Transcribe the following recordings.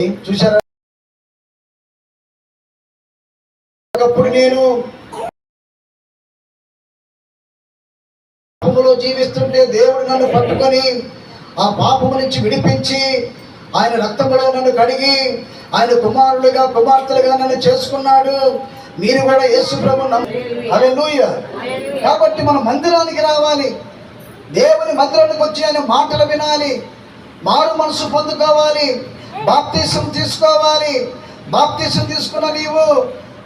చూసారా నేను పాపములో జీవిస్తుంటే దేవుడు నన్ను పట్టుకొని ఆ పాపము నుంచి విడిపించి ఆయన రక్తంలో నన్ను కడిగి ఆయన కుమారులుగా కుమార్తెలుగా నన్ను చేసుకున్నాడు. మీరు కూడా యేసు ప్రభు హల్లెలూయా. కాబట్టి మనం మందిరానికి రావాలి. దేవుని మందిరానికి వచ్చి ఆయన మాటలు వినాలి. మారు మనసు పొందుకోవాలి. బాప్తీసం తీసుకోవాలి. బాప్తీసం తీసుకున్న నీవు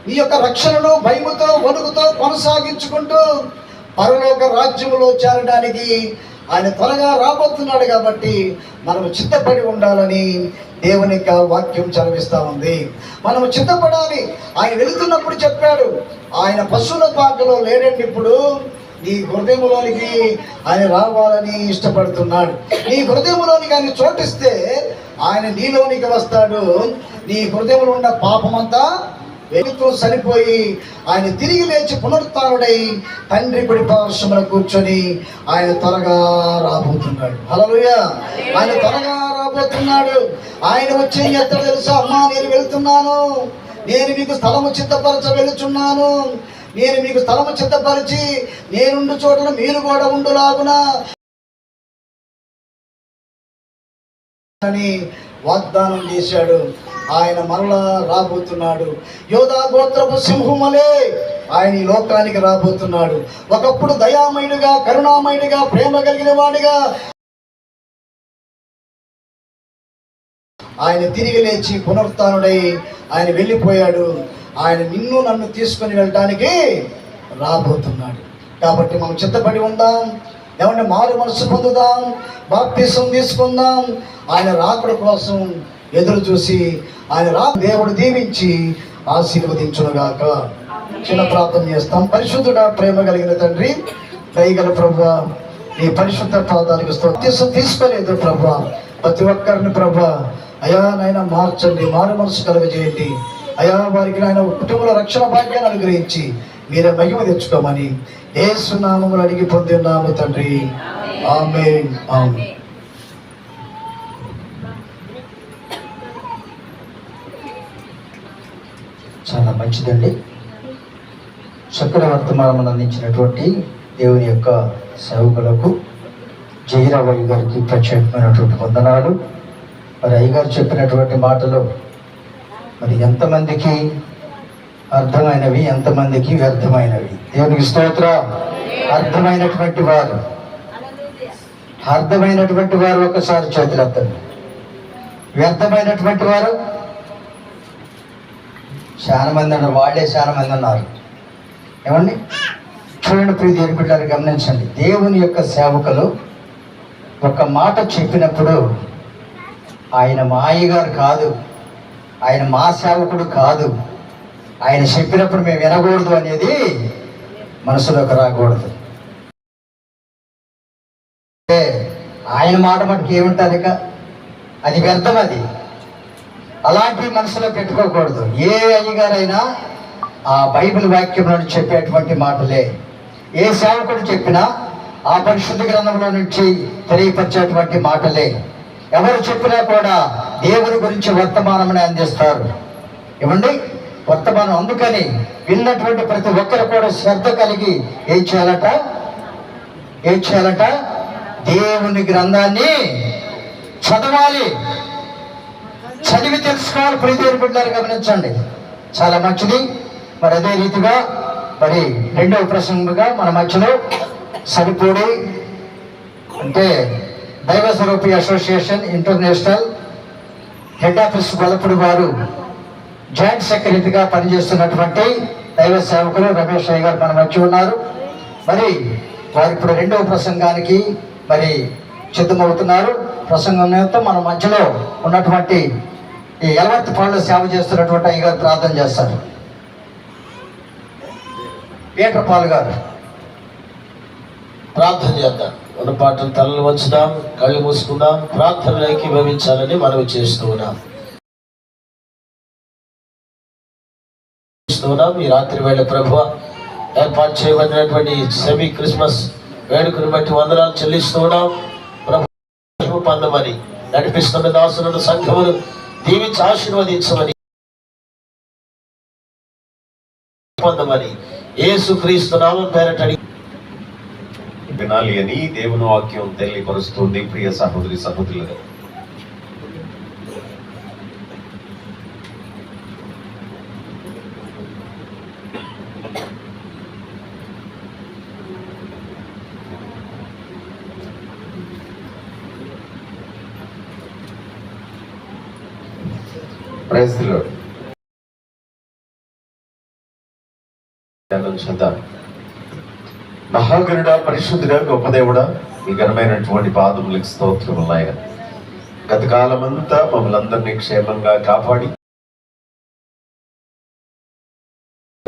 నీ యొక్క రక్షణను భయముతో వణుకుతో కొనసాగించుకుంటూ పరలోక రాజ్యంలో చేరడానికి ఆయన త్వరగా రాబోతున్నాడు కాబట్టి మనము చిత్తపడి ఉండాలని దేవుని యొక్క వాక్యం చదివిస్తూ ఉంది. మనము చిత్తపడాలి. ఆయన వెళుతున్నప్పుడు చెప్పాడు ఆయన పశువుల పాకలో లేడండి ఇప్పుడు. నీ హృదయంలోనికి ఆయన రావాలని ఇష్టపడుతున్నాడు. నీ హృదయంలోనికి ఆయన చోటిస్తే ఆయన నీలోనికి వస్తాడు. నీ హృదయంలో ఉన్న పాపమంతా వెలుగుతూ చనిపోయి ఆయన తిరిగి లేచి పునరుత్డై తండ్రి కుడి పార్శ్వమున కూర్చొని ఆయన త్వరగా రాబోతున్నాడు. హలోయ ఆయన త్వరగా రాబోతున్నాడు. ఆయన వచ్చి ఏం తెలుసా? అమ్మా నేను వెళ్తున్నాను. నేను మీకు స్థలము చిత్తపరచ వెళుచున్నాను. నేను మీకు స్థలము చిత్తపరిచి నేనుండు చోట్ల మీరు కూడా ఉండులాగున. అని వాగ్దానం చేశాడు. ఆయన మరలా రాబోతున్నాడు. యోధా గోత్రపు సింహమలే ఆయన ఈ లోకానికి రాబోతున్నాడు. ఒకప్పుడు దయామయుడిగా కరుణామయుడిగా ప్రేమ కలిగిన వాడిగా ఆయన తిరిగి లేచి పునరుత్డై ఆయన వెళ్ళిపోయాడు. ఆయన నిన్ను నన్ను తీసుకొని వెళ్ళడానికి రాబోతున్నాడు. కాబట్టి మనం చిత్తపడి ఉందాం ఏమంటే మారు మనసు పొందుదాం బాప్తీసం తీసుకుందాం. ఆయన రాకుడ కోసం ఎదురు చూసి ఆయన రా దేవుడు దీవించి ఆశీర్వదించునుగాక. చిన్న ప్రార్థన చేస్తాం. పరిశుద్ధుడా ప్రేమ కలిగిన తండ్రి దయగల ప్రభు ఈ పరిశుద్ధ పాదాలకు తీసు తీసుకోలేదు ప్రభు ప్రతి ఒక్కరిని ప్రభు అయా మార్చండి మారు మనసు కలుగజేయండి. అయ్యా వారికి ఆయన కుటుంబ రక్షణ భాగ్యాన్ని అనుగ్రహించి మీరే మహిమ తెచ్చుకోమని ఏసునామములు అడిగి పొందిన్నాము తండ్రి. ఆమె ఆమె చాలా మంచిదండి. చక్కటి వర్తమానం అందించినటువంటి దేవుని యొక్క సేవకులకు జయరావయ్య గారికి ప్రత్యేకమైనటువంటి వందనాలు. మరి అయ్యగారు చెప్పినటువంటి మాటలు మరి ఎంతమందికి అర్థమైనవి ఎంతమందికి వ్యర్థమైనవి? దేవునికి స్తోత్ర. అర్థమైనటువంటి వారు. అర్థమైనటువంటి వారు ఒకసారి చేతులెత్తండి వ్యర్థమైనటువంటి వారు? చాలా మంది ఉన్నారు. వాళ్ళే చాలా మంది ఉన్నారు. ఏమండి? చూడండి ప్రీతి ఏర్పడ్డారు గమనించండి. దేవుని యొక్క సేవకులు ఒక మాట చెప్పినప్పుడు ఆయన మా అయ్యగారు కాదు. ఆయన మా సేవకుడు కాదు. ఆయన చెప్పినప్పుడు మేము వినకూడదు అనేది మనసులోకి రాకూడదు. అంటే ఆయన మాట మటుకు ఏముంటుంది ఇక? అది వ్యర్థం అది. అలాంటివి మనసులో పెట్టుకోకూడదు. ఏ అయ్యగారైనా ఆ బైబిల్ వాక్యంలో చెప్పేటువంటి మాటలే. ఏ సేవకుడు చెప్పినా ఆ పరిశుద్ధ గ్రంథంలో నుంచి తెలియపరిచేటువంటి మాటలే. ఎవరు చెప్పినా కూడా దేవుని గురించి వర్తమానమని అందిస్తారు. ఏమండి? వర్తమానం అందుకని విన్నటువంటి ప్రతి ఒక్కరు కూడా శ్రద్ధ కలిగి ఏం చేయాలట? ఏం చేయాలట? దేవుని గ్రంథాన్ని చదవాలి. చదివి తెలుసుకోవాలి. ప్రీతిని బిడ్డలు గమనించండి. చాలా మంచిది. మరి అదే రీతిగా మరి రెండవ ప్రసంగంగా మన మధ్యలో సరిపోడి. అంటే దైవ స్వరూపి association international head office Gollapudi వారు జాయింట్ సెక్రటరీగా పనిచేస్తున్నటువంటి దైవ సేవకులు రమేష్ రాయ్ గారు మన మధ్య ఉన్నారు. మరి వారు ఇప్పుడు రెండవ ప్రసంగానికి మరి సిద్ధమవుతున్నారు. ప్రసంగం నిమిత్తం మన మధ్యలో ఉన్నటువంటి ఈ ఎలవర్తి పనులు సేవ చేస్తున్నటువంటి అయ్యగారు ప్రార్థన చేస్తారు. పీటర్ పాల్ గారు. ప్రార్థన చేద్దాం. మన పాటలు తలలు వంచుదాం కళ్ళు మూసుకుందాం ప్రార్థనలోకి భవించాలని మనవి చేస్తూ ఉన్నాం. ఈ రాత్రి వేళ ప్రభు ఏర్పాటు చేయబడినటువంటి సెమీ క్రిస్మస్ వేడుకను బట్టి వందనాలు చెల్లిస్తూ ఉన్నాం. ప్రభు పందమని నడిపిస్తున్న దాసులను సంఘములు దీవించి ఆశీర్వదించమని పొందమని ఏసు క్రీస్తు నామం పేరట వినాలి అని దేవుని వాక్యం తెలియపరుస్తుంది ప్రియ సహోదరి సహోదరులుగా ప్రైజ్ ధ్యానం చేద్దాం. మహాగరుడ పరిశుద్ధుడా గొప్పదేవుడా మీ ఘనమైనటువంటి పాదములకు స్తోత్రములు ఆయన గత మమ్మల్ని అందరినీ క్షేమంగా కాపాడి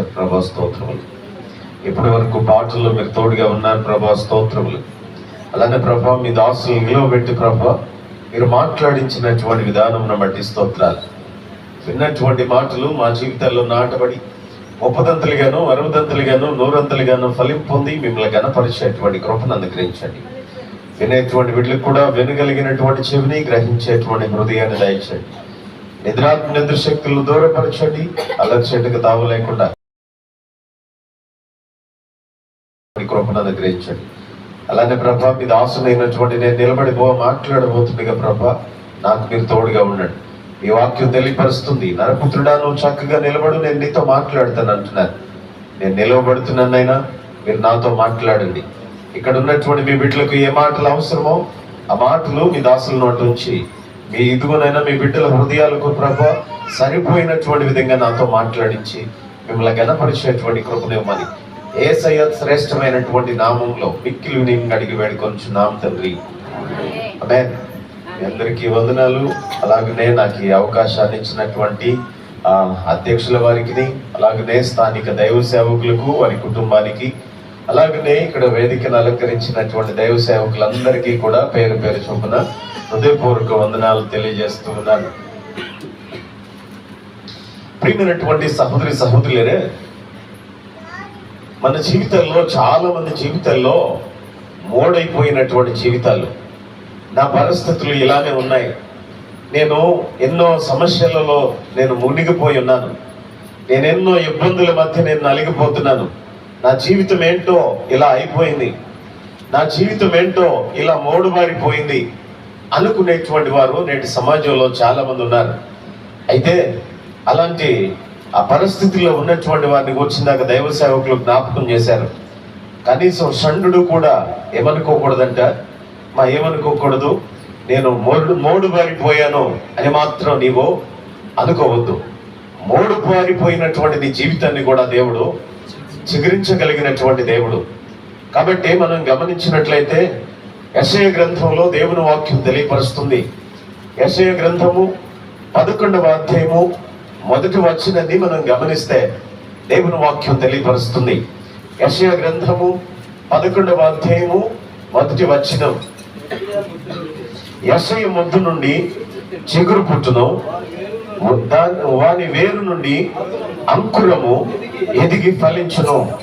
ప్రభా స్తోత్రములు. ఇప్పటి వరకు పాటల్లో మీరు తోడుగా ఉన్నారు ప్రభా స్తోత్రములు. అలానే ప్రభా మీ దాసులు నిలవబెట్టి ప్రభా మీరు మాట్లాడించినటువంటి విధానం బట్టి స్తోత్రాలు. విన్నటువంటి మాటలు మా జీవితాల్లో నాటబడి ముప్పదంతలుగాను అరవదంతలుగాను నూరంతులుగాను ఫలిం పొంది మిమ్మల్ని గణపరిచేటువంటి కృపను అనుగ్రహించండి. వినేటువంటి వీళ్ళకి కూడా వినగలిగినటువంటి చెవిని గ్రహించేటువంటి హృదయాన్ని దయచండి నిద్రాత్మ నిద్ర శక్తులను దూరపరచండి అలర్చెట్టుకు తావు లేకుండా కృపను అనుగ్రహించండి. అలానే ప్రభా మీద దాసునైనటువంటి నేను నిలబడిపో మాట్లాడబోతుండగా ప్రభా నాకు మీరు తోడుగా ఉండండి. మీ వాక్యం తెలియపరుస్తుంది. నరపుత్రుడా నువ్వు చక్కగా నిలబడు నేను నీతో మాట్లాడతాను అంటున్నాను నేను నిలవబడుతున్నానైనా మీరు నాతో మాట్లాడండి. ఇక్కడ ఉన్నటువంటి మీ బిడ్డలకు ఏ మాటలు అవసరమో ఆ మాటలు మీ దాసుల నోటి నుంచి మీ ఇదిగోనైనా మీ బిడ్డల హృదయాలకు ప్రభ సరిపోయినటువంటి విధంగా నాతో మాట్లాడించి మిమ్మల్ని గణపరిచేటువంటి కృపనివ్వమని ఏసయ్య శ్రేష్టమైనటువంటి నామంలో మిక్కిలు నేను అడిగి వేడుకొంచున్నాం తండ్రి. ఆమేన్. అందరికీ వందనాలు. అలాగనే నాకు ఈ అవకాశాన్ని ఇచ్చినటువంటి అధ్యక్షుల వారికి అలాగనే స్థానిక దైవ సేవకులకు వారి కుటుంబానికి అలాగనే ఇక్కడ వేదికను అలంకరించినటువంటి దైవ సేవకులందరికీ కూడా పేరు పేరు చొప్పున హృదయపూర్వక వందనాలు తెలియజేస్తూ ఉన్నాను. ప్రియమైనటువంటి సహోదరి సహోదరులరే మన జీవితంలో చాలా మంది జీవితాల్లో మోడైపోయినటువంటి జీవితాలు. నా పరిస్థితులు ఇలానే ఉన్నాయి. నేను ఎన్నో సమస్యలలో నేను మునిగిపోయి ఉన్నాను. నేను ఎన్నో ఇబ్బందుల మధ్య నేను నలిగిపోతున్నాను. నా జీవితం ఏంటో ఇలా అయిపోయింది. నా జీవితం ఏంటో ఇలా మోడుబారిపోయింది అనుకునేటువంటి వారు నేటి సమాజంలో చాలా మంది ఉన్నారు. అయితే అలాంటి ఆ పరిస్థితిలో ఉన్నటువంటి వారిని వచ్చిందాక దైవ సేవకులు జ్ఞాపకం చేశారు. కనీసం షండు కూడా ఏమనుకోకూడదంట? మా ఏమనుకోకూడదు. నేను మోడు మోడు బారిపోయాను అని మాత్రం నీవు అనుకోవద్దు. మోడు బారిపోయినటువంటి నీ జీవితాన్ని కూడా దేవుడు చిగురించగలిగినటువంటి దేవుడు. కాబట్టి మనం గమనించినట్లయితే యశయ గ్రంథంలో దేవుని వాక్యం తెలియపరుస్తుంది. యశయ గ్రంథము పదకొండవ అధ్యాయము మొదటి వచ్చినది మనం గమనిస్తే దేవుని వాక్యం తెలియపరుస్తుంది. యశయ గ్రంథము పదకొండవ అధ్యాయము మొదటి వచనం. ఎస్ఐ ముద్దు నుండి చిగురు పుట్టును దాని వాని వేరు నుండి అంకురము ఎదిగి ఫలించును.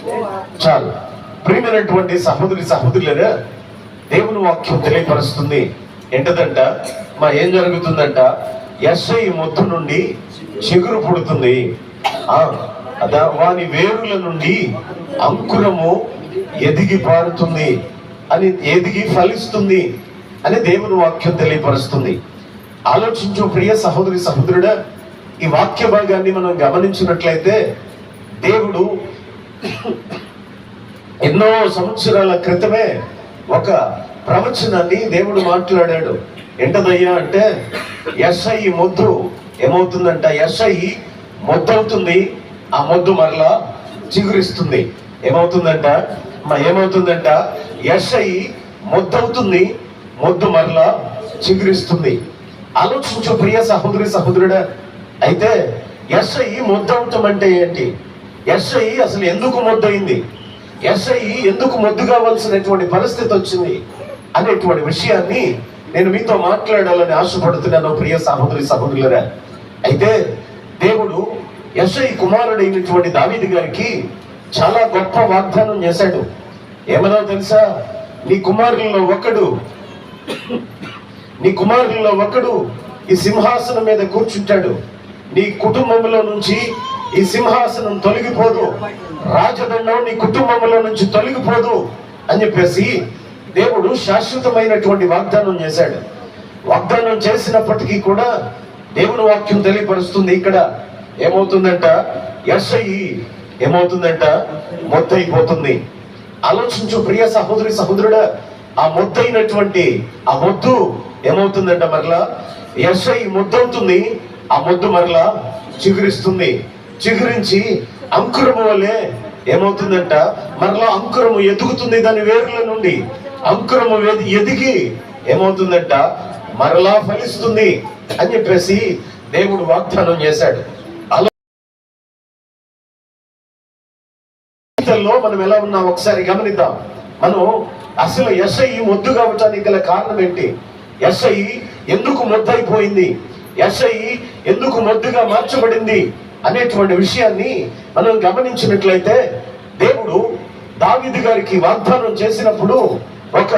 చాలు. ప్రియమైనటువంటి సహోదరి సహోదరులరా దేవుని వాక్యం తెలియపరుస్తుంది. ఏంటదంట? మా ఏం జరుగుతుందంట? ఎస్ఐ ముద్దు నుండి చిగురు పుడుతుంది. వాని వేరుల నుండి అంకురము ఎదిగి పారుతుంది. అని ఎదిగి ఫలిస్తుంది అని దేవుని వాక్యం తెలియపరుస్తుంది. ఆలోచించు ప్రియ సహోదరి సహోదరుడ ఈ వాక్య భాగాన్ని మనం గమనించినట్లయితే దేవుడు ఎన్నో సంవత్సరాల క్రితమే ఒక ప్రవచనాన్ని దేవుడు మాట్లాడాడు. ఎంటదయ్యా అంటే ఎస్ఐ మొద్దు ఏమవుతుందంట? ఎస్ఐ మొద్దవుతుంది ఆ మొద్దు మరలా చిగురిస్తుంది. ఏమవుతుందంట? ఏమవుతుందంట? ఎస్ఐ మొద్దవుతుంది మొద్దు మరలా చిగురిస్తుంది. ఆలోచించు ప్రియ సహోదరి సహోదరుడా. అయితే ఎస్ఐ మొద్దవటం అంటే ఏంటి? ఎస్ఐ అసలు ఎందుకు మొద్దయింది? ఎస్ఐ ఎందుకు మొద్దు కావాల్సినటువంటి పరిస్థితి వచ్చింది అనేటువంటి విషయాన్ని నేను మీతో మాట్లాడాలని ఆశపడుతున్నాను ప్రియ సహోదరి సహోదరులరా. అయితే దేవుడు ఎస్ఐ కుమారుడైనటువంటి దావీది గారికి చాలా గొప్ప వాగ్దానం చేశాడు. ఏమన్నా తెలుసా? నీ కుమారులలో ఒకడు నీ కుమారుల్లో ఒకడు ఈ సింహాసనం మీద కూర్చుంటాడు. నీ కుటుంబంలో నుంచి ఈ సింహాసనం తొలగిపోదు. రాజదండం నీ కుటుంబంలో నుంచి తొలగిపోదు అని చెప్పేసి దేవుడు శాశ్వతమైనటువంటి వాగ్దానం చేశాడు. వాగ్దానం చేసినప్పటికీ కూడా దేవుని వాక్యం తెలియపరుస్తుంది ఇక్కడ. ఏమవుతుందంట? ఎస్ఐ ఏమవుతుందంట? మొద్దయిపోతుంది ఆలోచించు ప్రియ సహోదరి సహోదరుడా ఆ మొద్దైనటువంటి ఆ మొద్దు ఏమవుతుందంట మరలా? ఎస్ఐ ముద్దవుతుంది ఆ మొద్దు మరలా చిగురిస్తుంది. చిగురించి అంకురము వలె ఏమవుతుందంట? మరలా అంకురము ఎదుగుతుంది దాని వేరుల నుండి. అంకురము ఎదిగి ఏమవుతుందంట? మరలా ఫలిస్తుంది అని చెప్పేసి దేవుడు వాగ్దానం చేశాడు. జీవితంలో మనం ఎలా ఉన్నాం ఒకసారి గమనిద్దాం. మనం అసలు ఎస్ఐ మొద్దు కావటానికి గల కారణం ఏంటి? ఎస్ఐ ఎందుకు మొద్దైపోయింది? ఎస్ఐ ఎందుకు మొద్దుగా మార్చబడింది? అనేటువంటి విషయాన్ని మనం గమనించినట్లయితే దేవుడు దావిది గారికి వాగ్దానం చేసినప్పుడు ఒక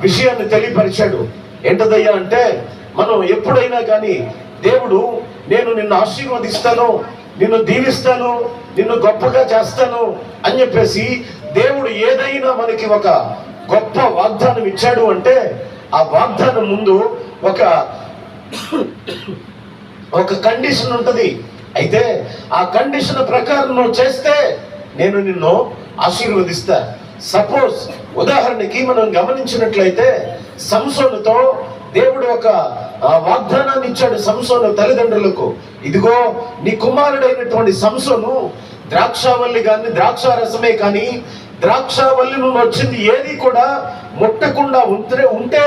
విషయాన్ని తెలియపరిచాడు. ఏంటదయ్యా అంటే మనం ఎప్పుడైనా కానీ దేవుడు నేను నిన్ను ఆశీర్వదిస్తాను నిన్ను దీవిస్తాను నిన్ను గొప్పగా చేస్తాను అని చెప్పేసి దేవుడు ఏదైనా మనకి ఒక గొప్ప వాగ్దానం ఇచ్చాడు అంటే ఆ వాగ్దానం ముందు ఒక ఒక కండిషన్ ఉంటుంది. అయితే ఆ కండిషన్ ప్రకారం నువ్వు చేస్తే నేను నిన్ను ఆశీర్వదిస్తా. సపోజ్ ఉదాహరణకి మనం గమనించినట్లయితే సంసోనుతో దేవుడు ఒక వాగ్దానాన్ని ఇచ్చాడు సంసోను తల్లిదండ్రులకు. ఇదిగో నీ కుమారుడైనటువంటి సంసోను ద్రాక్షావల్లి కానీ ద్రాక్ష రసమే కానీ ద్రాక్షావల్లి నుండి వచ్చింది ఏది కూడా ముట్టకుండా ఉంటే ఉంటే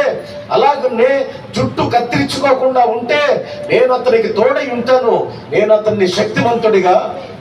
అలాగనే జుట్టు కత్తిరించుకోకుండా ఉంటే నేను అతనికి తోడై ఉంటాను. నేను అతన్ని శక్తివంతుడిగా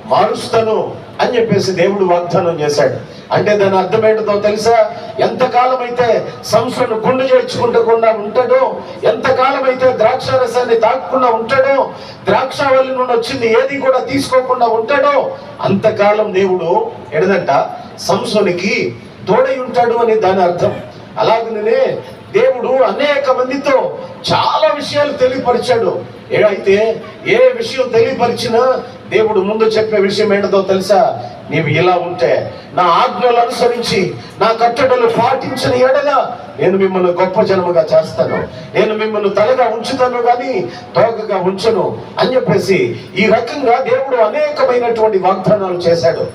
మారుస్తాను అని చెప్పేసి దేవుడు వాగ్దానం చేశాడు. అంటే దాని అర్థం ఏంటో తెలుసా? ఎంతకాలం అయితే సంస్థను గుండు చేర్చుకుంటకుండా ఉంటాడో ఎంతకాలం అయితే ద్రాక్ష రసాన్ని తాకకుండా ఉంటాడో ద్రాక్షావల్లి నుండి వచ్చింది ఏది కూడా తీసుకోకుండా ఉంటాడో అంతకాలం దేవుడు ఎడదంట సంస్థనికి తోడై ఉంటాడు అని దాని అర్థం. అలాగనే దేవుడు అనేక మందితో చాలా విషయాలు తెలియపరిచాడు. ఏదైతే ఏ విషయం తెలియపరిచినా దేవుడు ముందు చెప్పే విషయం ఏంటో తెలుసా? నీవు ఇలా ఉంటే నా ఆజ్ఞలు అనుసరించి నా కట్టడలు పాటించిన ఎడల నేను మిమ్మల్ని గొప్ప జనముగా చేస్తాను. నేను మిమ్మల్ని తలగా ఉంచుతాను కానీ తోకగా ఉంచను అని చెప్పేసి ఈ రకంగా దేవుడు అనేకమైనటువంటి వాగ్దానాలు చేశాడు.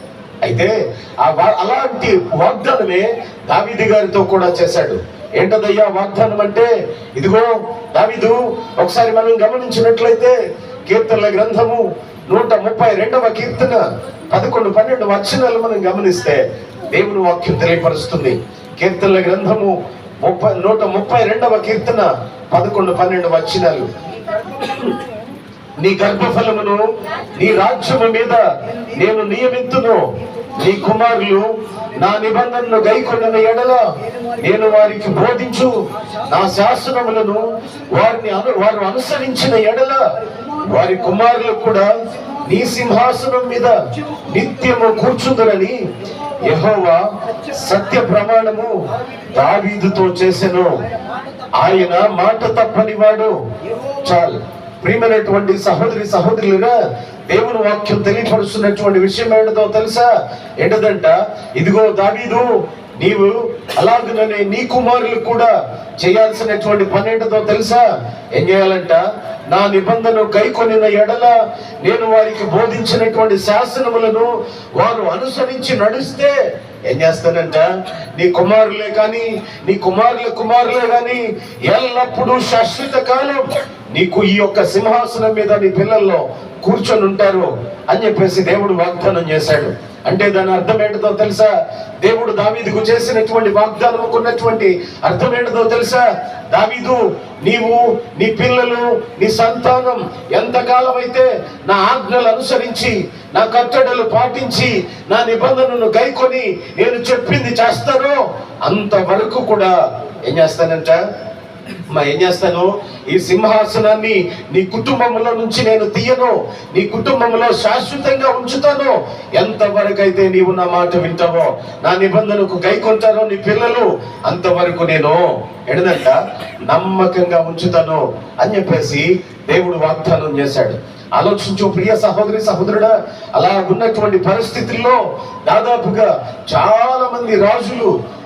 అయితే ఆ వా- అలాంటి వాగ్దానమే దావిది గారితో కూడా చేశాడు. ఏంటదయ్యా వాగ్దానం అంటే? ఇదిగో దావిదు ఒకసారి మనం గమనించినట్లయితే కీర్తనల గ్రంథము నూట ముప్పై రెండవ కీర్తన పదకొండు పన్నెండు వచనాలు మనం గమనిస్తే దేవుని వాక్యం తెలియపరుస్తుంది. కీర్తనల గ్రంథము ముప్పై నూట ముప్పై రెండవ కీర్తన పదకొండు పన్నెండు వచనాలు. నీ గర్భఫలమును నీ రాజ్యము మీద నేను నియమిత్తును నీ కుమారులు నా నిబంధనను గైకొన్న ఎడల నేను వారికి బోధించు. నా శాసనములను వారిని అను వారు అనుసరించిన ఎడల వారి కుమారులు కూడా నీ సింహాసనం మీద నిత్యము కూర్చుందరని యహోవా సత్య ప్రమాణము దావీదుతో చేసెను. ఆయన మాట తప్పని వాడు. చాలు. ప్రియమైనటువంటి సహోదరి సహోదరులుగా దేవుని వాక్యం తెలియపరుస్తున్నటువంటి విషయం ఏంటో తెలుసా? ఏంటదంట? ఇదిగో దావీదు నీవు అలాగనే నీ కుమారులు కూడా చేయాల్సినటువంటి పని ఏంటో తెలుసా? ఏం చేయాలంట? నా నిబంధన గైకొనిన ఎడల నేను వారికి బోధించినటువంటి శాసనములను వారు అనుసరించి నడిస్తే ఏం చేస్తానంట? నీ కుమారులే కానీ నీ కుమారుల కుమారులే కానీ ఎల్లప్పుడూ శాశ్వత కాలం నీకు ఈ యొక్క సింహాసనం మీద నీ పిల్లల్లో కూర్చొని ఉంటారు అని చెప్పేసి దేవుడు వాగ్దానం చేశాడు. అంటే దాని అర్థం ఏంటో తెలుసా? దేవుడు దావీదుకు చేసినటువంటి వాగ్దానముకున్నటువంటి అర్థం ఏంటో తెలుసా? దావీదు నీవు నీ పిల్లలు నీ సంతానం ఎంతకాలం అయితే నా ఆజ్ఞలు అనుసరించి నా కట్టడలు పాటించి నా నిబంధనను గైకొని నేను చెప్పింది చేస్తారో అంతవరకు కూడా ఏం చేస్తానంట? మా ఏం చేస్తాను? ఈ సింహాసనాన్ని నీ కుటుంబంలో నుంచి నేను తీయను. నీ కుటుంబంలో శాశ్వతంగా ఉంచుతాను. ఎంతవరకు అయితే నీవు నా మాట వింటావో నా నిబంధనకు గైకొంటారో నీ పిల్లలు అంతవరకు నేను ఎడదంట నమ్మకంగా ఉంచుతాను అని చెప్పేసి దేవుడు వాగ్దానం చేశాడు. ఆలోచించు ప్రియ సహోదరి సహోదరుడా. అలా ఉన్నటువంటి పరిస్థితుల్లో దాదాపుగా చాలా మంది రాజులు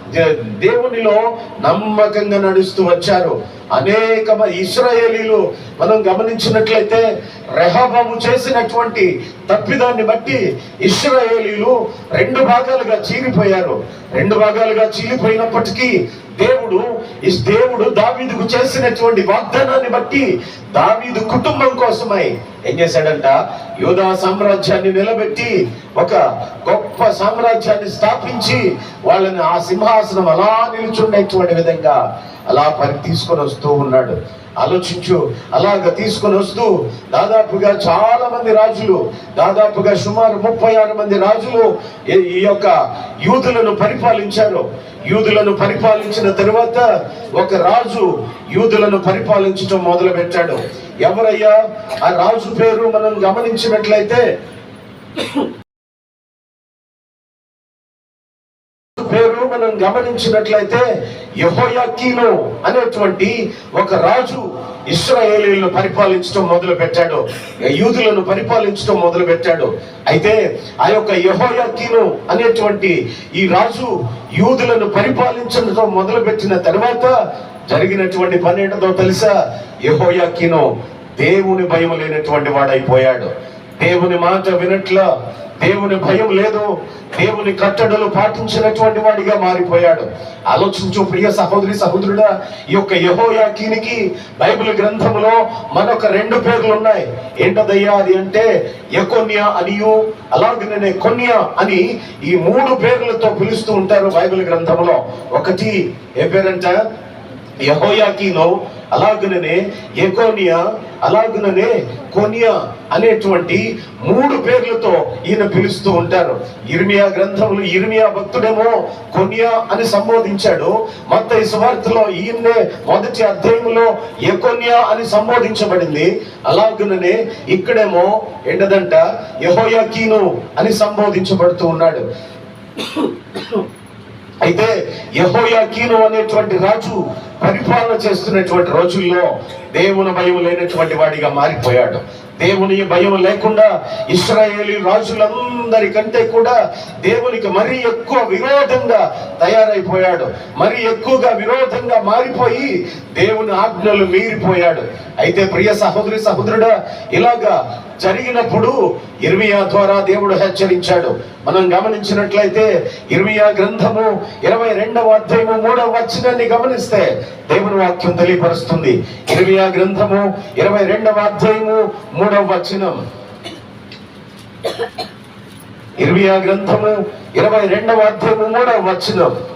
దేవునిలో నమ్మకంగా నడుస్తూ వచ్చారు. అనేక ఇస్రాయేలీలు మనం గమనించినట్లయితే రెహబాము చేసినటువంటి తప్పిదాన్ని బట్టి ఇస్రాయేలీలు రెండు భాగాలుగా చీలిపోయారు రెండు భాగాలుగా చీలిపోయినప్పటికీ దేవుడు ఈ దేవుడు దావీదుకు చేసినటువంటి వాగ్దానాన్ని బట్టి దావీదు కుటుంబం కోసమై ఏం చేశాడంట? యోధా సామ్రాజ్యాన్ని నిలబెట్టి ఒక గొప్ప సామ్రాజ్యాన్ని స్థాపించి వాళ్ళని ఆ సింహాసనం అలా నిల్చుండేటువంటి విధంగా అలా పని తీసుకొని వస్తూ ఉన్నాడు. ఆలోచించు. అలాగ తీసుకొని వస్తూ దాదాపుగా చాలా మంది రాజులు దాదాపుగా సుమారు ముప్పై ఆరు మంది రాజులు ఈ- యొక్క యూదులను పరిపాలించారు. యూదులను పరిపాలించిన తరువాత ఒక రాజు యూదులను పరిపాలించడం మొదలు పెట్టాడు ఎవరయ్యా? ఆ రాజు పేరు మనం గమనించినట్లయితే పేరు మనం గమనించినట్లయితే యెహోయాకీను అనేటువంటి ఒక రాజు ఇస్రాయేలీలను పరిపాలించడం మొదలు పెట్టాడు యూదులను పరిపాలించడం మొదలు పెట్టాడు అయితే ఆ యొక్క యహోయాకీను అనేటువంటి ఈ రాజు యూదులను పరిపాలించడం మొదలు పెట్టిన తర్వాత జరిగినటువంటి పని ఏంటో తెలుసా? యహోయాకీను దేవుని భయం లేనటువంటి వాడైపోయాడు. దేవుని మాట వినట్ల దేవుని భయం లేదు. దేవుని కట్టడలు పాటించినటువంటి వాడిగా మారిపోయాడు. ఆలోచించు ప్రియ సహోదరి సహోదరుడా ఈ యొక్క యహోయాకీనికి బైబిల్ గ్రంథంలో మరొక రెండు పేర్లు ఉన్నాయి. ఏంటదయ్యా అది అంటే ఎకొన్యా అనియు అలాగనే కొన్య అని ఈ మూడు పేర్లతో పిలుస్తూ ఉంటారు బైబిల్ గ్రంథంలో. ఒకటి ఏ పేరంట యహోయాకీను అలాగుననే ఎకోనియా అలాగుననే కొనియా అనేటువంటి మూడు పేర్లతో ఈయన పిలుస్తూ ఉంటారు. ఇర్మియా గ్రంథములు ఇర్మియా భక్తుడేమో కొనియా అని సంబోధించాడు. మత సువార్తలో ఈయన్నే మొదటి అధ్యాయంలో ఎకోనియా అని సంబోధించబడింది. అలాగుననే ఇక్కడేమో ఏంటదంట యహోయాకీను అని సంబోధించబడుతూ ఉన్నాడు. అయితే యహోయాకీను అనేటువంటి రాజు పరిపాలన చేస్తున్నటువంటి రోజుల్లో దేవుని భయం లేనటువంటి వాడిగా మారిపోయాడు. దేవుని భయం లేకుండా ఇస్రాయేలీ రాజులందరికంటే కూడా దేవునికి మరీ ఎక్కువ విరోధంగా తయారైపోయాడు. మరి ఎక్కువగా విరోధంగా మారిపోయి దేవుని ఆజ్ఞలు మీరిపోయాడు. అయితే ప్రియ సహోదరి సహోదరుడా ఇలాగా జరిగినప్పుడు ఇర్మియా ద్వారా దేవుడు హెచ్చరించాడు. మనం గమనించినట్లయితే ఇర్మియా గ్రంథము ఇరవై రెండవ అధ్యాయము మూడవ వచనాన్ని గమనిస్తే దేవుని వాక్యం తెలియపరుస్తుంది. ఇర్మియా గ్రంథము ఇరవై రెండవ అధ్యాయము మూడవ వచనం. ఇర్మియా గ్రంథము ఇరవై రెండవ అధ్యాయము మూడవ వచనం.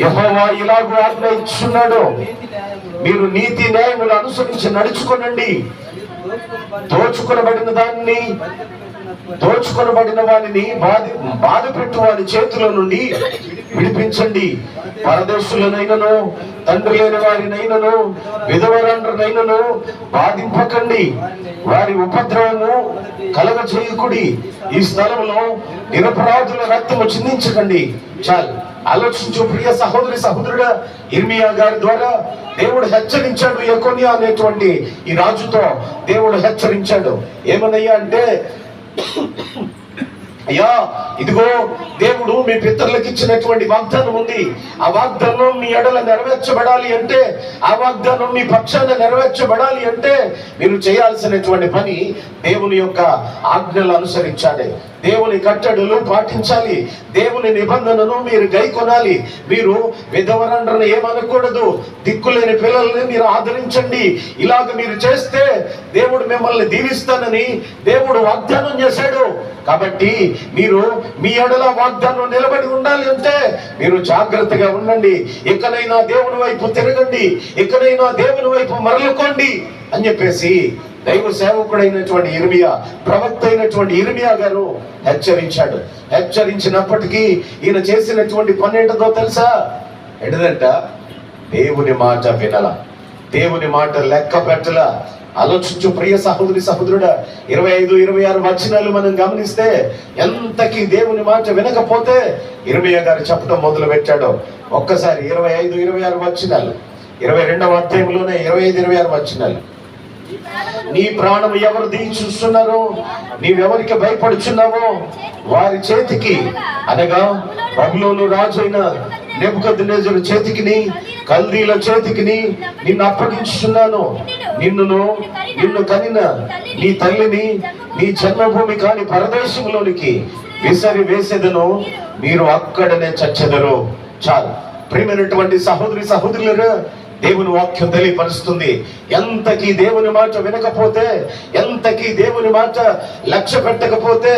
యహోవా ఇలాగూ ఆజ్ఞ ఇచ్చున్నాడు. మీరు నీతి న్యాయములు అనుసరించి నడుచుకోనండి. దోచుకొనబడిన దాన్ని దోచుకొనబడిన వారిని బాధ బాధ పెట్టు వారి చేతిలో నుండి విడిపించండి. పరదేశులనైనను తండ్రి లేని వారినైనను విధవరండ్రనైనను బాధింపకండి. వారి ఉపద్రవము కలగ చేయకుడి ఈ స్థలంలో నిరపరాధుల రక్తము చిందించకండి. చాలు. ఆలోచించు ప్రియ సహోదరి సహోదరుడా ఇర్మియా గారి ద్వారా దేవుడు హెచ్చరించాడు ఎకోనియా అనేటువంటి ఈ రాజుతో దేవుడు హెచ్చరించాడు. ఏమనయ్యా అంటే అయ్యా ఇదిగో దేవుడు మీ పితరులకు ఇచ్చినటువంటి వాగ్దానం ఉంది. ఆ వాగ్దానం మీ ఎడల నెరవేర్చబడాలి అంటే ఆ వాగ్దానం మీ పక్షాన నెరవేర్చబడాలి అంటే మీరు చేయాల్సినటువంటి పని దేవుని యొక్క ఆజ్ఞలు అనుసరించాలి. దేవుని కట్టడలు పాటించాలి. దేవుని నిబంధనను మీరు గైకొనాలి మీరు విధవరండ్రను ఏమనకూడదు. దిక్కులేని పిల్లల్ని మీరు ఆదరించండి. ఇలాగ మీరు చేస్తే దేవుడు మిమ్మల్ని దీవిస్తానని దేవుడు వాగ్దానం చేశాడు. కాబట్టి మీరు మీ ఎడల వాగ్దానం నిలబడి ఉండాలి అంటే మీరు జాగ్రత్తగా ఉండండి. ఎక్కడైనా దేవుని వైపు తిరగండి. ఎక్కడైనా దేవుని వైపు మరలుకోండి అని చెప్పేసి దైవ సేవకుడైనటువంటి ఇర్మియా ప్రవక్త అయినటువంటి ఇర్మియా గారు హెచ్చరించాడు. హెచ్చరించినప్పటికీ ఈయన చేసినటువంటి పని ఏంటో తెలుసా? ఏంటంట దేవుని మాట వినల. దేవుని మాట లెక్క పెట్టల. ఆలోచించు ప్రియ సహోదరి సహోదరుడా ఇరవై ఐదు ఇరవై ఆరు వచనాలు మనం గమనిస్తే ఎంతకి దేవుని మాట వినకపోతే ఇరవై గారు చెప్పడం మొదలు పెట్టాడు ఒక్కసారి ఇరవై ఐదు ఇరవై ఆరు వచనాలు. ఇరవై రెండవ అధ్యాయంలోనే ఇరవై ఐదు ఇరవై ఆరు వచనాలు. నీ ప్రాణం ఎవరు దిగి నీవెవరికి భయపడుచున్నావో వారి చేతికి అనగా బబులోను రాజు అయిన నెబుకద్నెజరు చేతికిని కల్దీల చేతికిని నిన్ను అప్పగించుతున్నాను నిన్నును నిన్ను కనిన నీ తల్లిని నీ జన్మభూమి కాని పరదేశంలోనికి విసరి వేసేదను మీరు అక్కడనే చచ్చెదరు. చాలు. ప్రేమైనటువంటి సహోదరి సహోదరులరా దేవుని వాక్యం తెలియపరుస్తుంది. ఎంతకి దేవుని మాట వినకపోతే ఎంతకి దేవుని మాట లక్ష్య పెట్టకపోతే